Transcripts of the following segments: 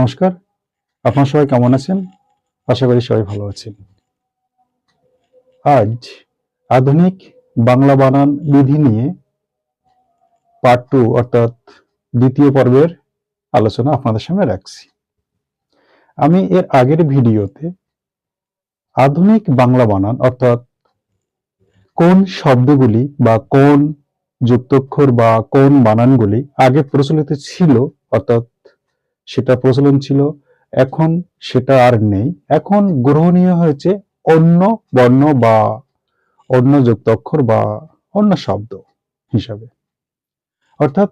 নমস্কার। আপনার সবাই কেমন আছেন? আশা করি সবাই ভালো আছেন। আজ আধুনিক বাংলা বানান বিধি নিয়ে পার্ট টু অর্থাৎ দ্বিতীয় পর্বের আলোচনা আপনাদের সামনে রাখছি। আমি এর আগের ভিডিওতে আধুনিক বাংলা বানান, অর্থাৎ কোন শব্দগুলি বা কোন যুক্তক্ষর বা কোন বানানগুলি আগে প্রচলিত ছিল, অর্থাৎ সেটা প্রচলন ছিল এখন সেটা আর নেই। এখন গ্রহণীয় হয়েছে অন্য বর্ণ বা অন্য যুক্তাক্ষর বা অন্য শব্দ হিসাবে। অর্থাৎ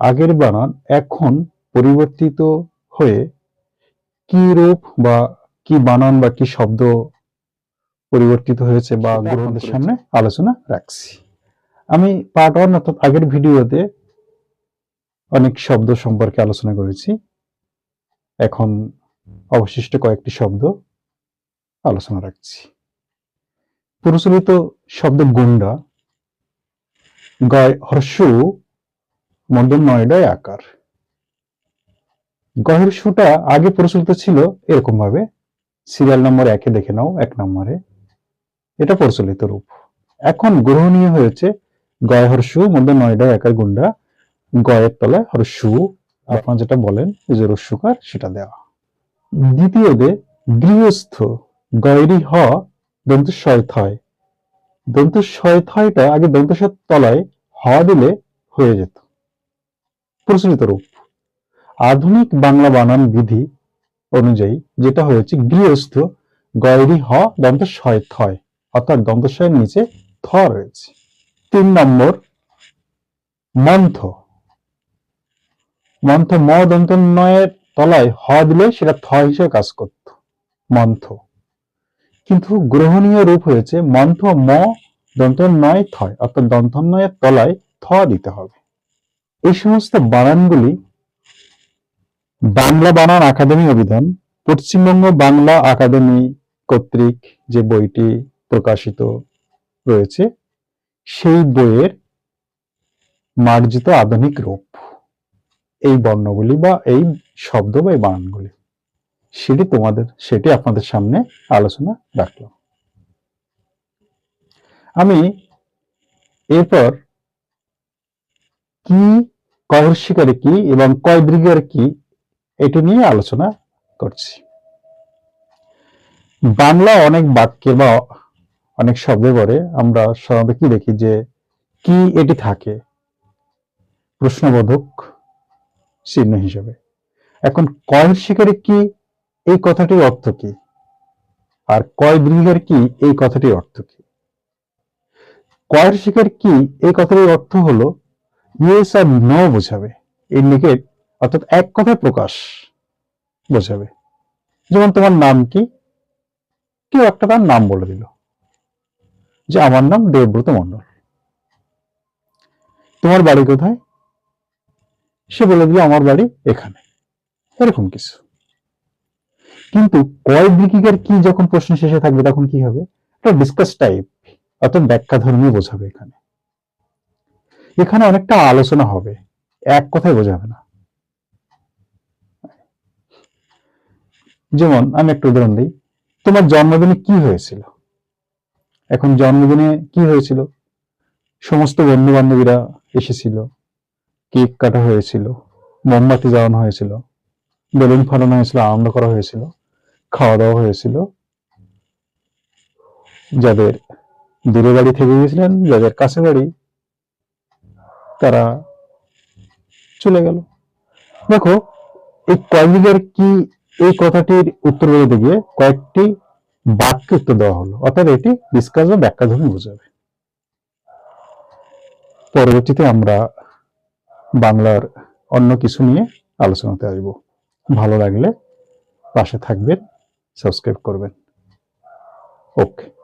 আগের বানান এখন পরিবর্তিত হয়ে কি রূপ বা কি বানান বা কি শব্দ পরিবর্তিত হয়েছে বা গ্রহণের সামনে আলোচনা রাখছি। আমি পার্ট ওয়ান অর্থাৎ আগের ভিডিওতে অনেক শব্দ সম্পর্কে আলোচনা করেছি। এখন অবশিষ্ট কয়েকটি শব্দ আলোচনা রাখছি। প্রচলিত শব্দ গুন্ডা, গয় হর্ষ মধ্যম নয়ডায় আকার। গহের সুটা আগে প্রচলিত ছিল এরকম ভাবে সিরিয়াল নম্বর একে দেখে নাও, এক নম্বরে। এটা প্রচলিত রূপ। এখন গ্রহণীয় হয়েছে গয় হর্ষু মধ্যে নয়ডায় আকার গুন্ডা, গয়ের তলায় হর্ষু। আপনারা যেটা বলেন যে রস্যুকার সেটা দেওয়া। দ্বিতীয়তে, গৃহস্থ গয়রি হ দন্ত থয় দন্ত থয়টা আগে দন্ত তলায় হ দিলে হয়ে যেত। প্রচলিত রূপ। আধুনিক বাংলা বানান বিধি অনুযায়ী যেটা হয়েছে, গৃহস্থ গয়রি হ দন্ত থয় অর্থাৎ দন্তস্বয়ের নিচে থ রয়েছে। তিন নম্বর, মন্থ। মন্থ ম দন্ত নয়ের তলায় হ দিলে সেটা থ হিসেবে কাজ করত। মন্থ। কিন্তু গ্রহণীয় রূপ হয়েছে মন্থ ম দন্ত নয় থয়, অর্থাৎ দন্ত নয়ের তলায় থ দিতে হবে। এই সমস্ত বানানগুলি বাংলা বানান একাডেমি অভিধান, পশ্চিমবঙ্গ বাংলা একাডেমি কর্তৃক যে বইটি প্রকাশিত রয়েছে, সেই বইয়ের মার্জিত আধুনিক রূপ। এই বর্ণগুলি বা এই শব্দ বা এই বানানগুলি। সেটি তোমাদের, সেটি আপনাদের সামনে আলোচনা রাখলাম। আমি এরপর কি কয়ের শিকারে কি এবং কয় দৃগের কি, এটি নিয়ে আলোচনা করছি। বাংলা অনেক বাক্যে বা অনেক শব্দে পরে আমরা সাধারণত কি দেখি যে কি এটি থাকে। প্রশ্নবোধক চিহ্ন হিসেবে। এখন কয়ের শিকারে কি? এই কথাটির অর্থ কি? আর কয় দৃঘের কি? এই কথাটির অর্থ কি? কয়ের শিকার কি? এই কথাটির অর্থ হলো ইয়েস আর নো বোঝাবে। ইন্ডিকেট অর্থাৎ এক কথায় প্রকাশ বোঝাবে। যেমন তোমার নাম কি? কেউ একটা তার নাম বলে দিল, যে আমার নাম দেবব্রত মন্ডল তোমার বাড়ি কোথায়? সে বলে দিল, আমার বাড়ি এখানে। এরকম কিছু। কিন্তু কয় দিকিকার কি যখন প্রশ্ন শেষে থাকবে তখন কি হবে? এটা ডিসকাস টাইপ অর্থাৎ ব্যাখ্যা ধর্মী বোঝাবে এখানে। এখানে অনেকটা আলোচনা হবে, এক কথায় বোঝাবে না। যেমন, আমি একটা উদাহরণ দিই। তোমার জন্মদিনে কি হয়েছিল? এখন জন্মদিনে কি হয়েছিল? সমস্ত বন্ধু বান্ধবীরা এসেছিল। কেক কাটা হয়েছিল, মোমবাতি জ্বালানো হয়েছিল, বেলুন ফাটানো হয়েছিল, আনন্দ করা হয়েছিল খাওয়া দাওয়া হয়েছিল। যাদের দূরে বাড়ি থেকে গেছিলেন যাদের কাছে বাড়ি, তারা চলে গেল। দেখো, এই কয়েকদিকের কি এই কথাটির উত্তর বলতে গিয়ে কয়েকটি বাক্য উত্তর দেওয়া হলো। অর্থাৎ এটি ডিসকাস বা ব্যাখ্যা ধর্মী বোঝাবে। পরবর্তীতে আমরা বাংলার অন্য কিছু নিয়ে আলোচনাতে আসব। ভালো লাগলে পাশে থাকবেন সাবস্ক্রাইব করবেন। ওকে।